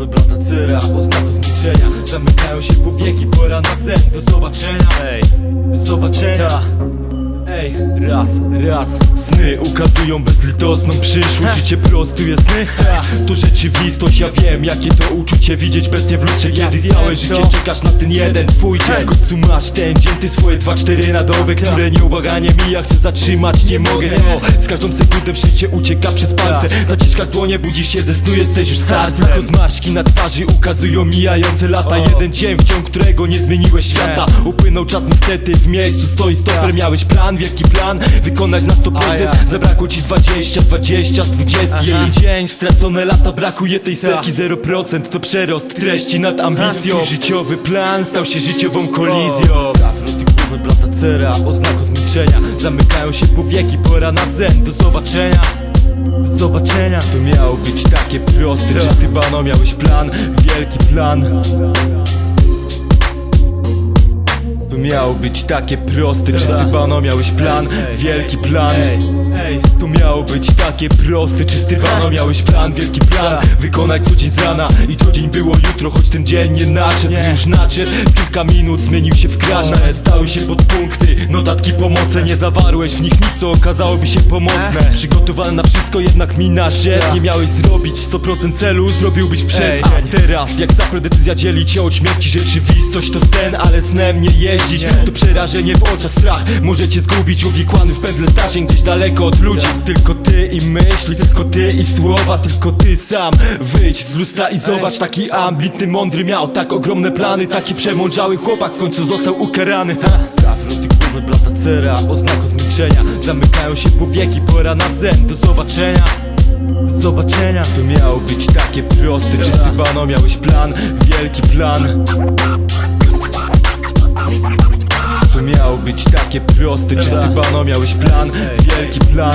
wygląda cera o znaku zmiękczenia Zamykają się powieki, pora na sen. Do zobaczenia, ej, do zobaczenia. Ej, raz, raz. Sny ukazują bezlitosną przyszłość. Życie prostuje sny ha, To rzeczywistość, ja wiem jakie to uczucie Widzieć bez nie w lustrze, kiedy całe życie czekasz na ten jeden twój dzień. W końcu masz ten dzień, ty swoje dwa, cztery na dobę Które nieubłaganie mija, chcę zatrzymać, nie mogę. no, Z każdą sekundą życie ucieka przez palce. Zaciskasz dłonie, budzisz się ze snu, jesteś już starcem. Tylko zmarszki na twarzy ukazują mijające lata. Jeden dzień, w ciągu którego nie zmieniłeś świata. Upłynął czas niestety, w miejscu stoi stoper. Miałeś plan, wielki plan, wykonać na 100% Zabrakło ci 20, 20 z 20 Jeden dzień, stracone lata, brakuje tej setki 0% to przerost treści nad ambicją. Twój życiowy plan stał się życiową kolizją. I głowy blata cera, oznako zmiękczenia Zamykają się powieki, pora na sen, do zobaczenia. Do zobaczenia. To miało być takie proste. Czysty bano, miałeś plan, wielki plan to miało być takie proste Czysty bano, miałeś plan, wielki plan. To miało być takie proste Czysty bano, miałeś plan, wielki plan. Wykonać co dzień z rana. I to dzień było jutro Choć ten dzień nie nadszedł, już nadszedł W kilka minut zmienił się w crash Stały się podpunkty, notatki pomoce Nie zawarłeś. W nich nic, co okazałoby się pomocne. Przygotowany na wszystko, jednak mina że Nie miałeś zrobić 100% celu, zrobiłbyś w przeddzień A teraz, jak zapre decyzja dzieli cię od śmierci Rzeczywistość to sen, ale snem nie jeździć. To przerażenie w oczach, strach. Może cię zgubić Uwikłany w pętle zdarzeń, gdzieś daleko od ludzi. Tylko ty i myśli, tylko ty i słowa Tylko ty sam, wyjdź z lustra i zobacz Taki ambitny, mądry miał tak ogromne plany. Taki przemądrzały chłopak w końcu został ukarany ha. Głowy blata cera, oznako zmiękczenia. Zamykają się powieki, pora na sen Do zobaczenia. Do zobaczenia. To miało być takie proste Czysty bano, miałeś plan, wielki plan być takie proste. Czysty bano, miałeś plan, wielki plan